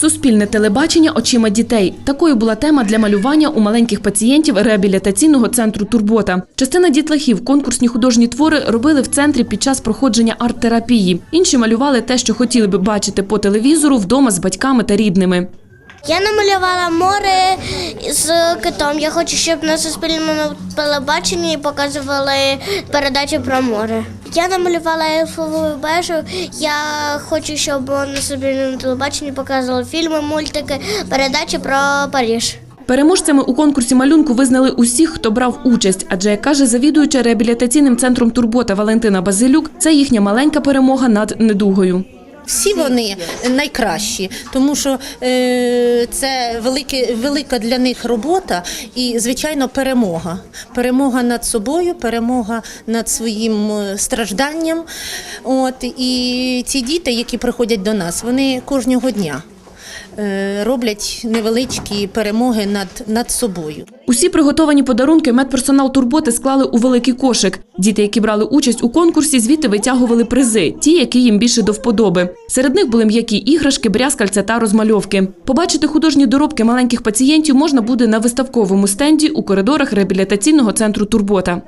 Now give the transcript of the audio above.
Суспільне телебачення очима дітей. Такою була тема для малювання у маленьких пацієнтів реабілітаційного центру Турбота. Частина дітлахів конкурсні художні твори робили в центрі під час проходження арт-терапії. Інші малювали те, що хотіли би бачити по телевізору вдома з батьками та рідними. Я намалювала море з китом. Я хочу, щоб на суспільному телебаченні показували передачі про море. Я намалювала ельфову вежу. Я хочу, щоб на суспільному телебаченні показували фільми, мультики, передачі про Паріж. Переможцями у конкурсі малюнку визнали усіх, хто брав участь, адже, як каже завідуюча реабілітаційним центром Турбота Валентина Базилюк, це їхня маленька перемога над недугою. Всі вони найкращі, тому що е, це велике, велика для них робота і, звичайно, перемога. Перемога над собою, перемога над своїм е, стражданням. От, і ці діти, які приходять до нас, вони кожного дня роблять невеличкі перемоги над, над собою. Усі приготовані подарунки медперсонал турботи склали у великий кошик. Діти, які брали участь у конкурсі, звідти витягували призи, ті, які їм більше до вподоби. Серед них були м'які іграшки, брязкальця та розмальовки. Побачити художні доробки маленьких пацієнтів можна буде на виставковому стенді у коридорах реабілітаційного центру Турбота.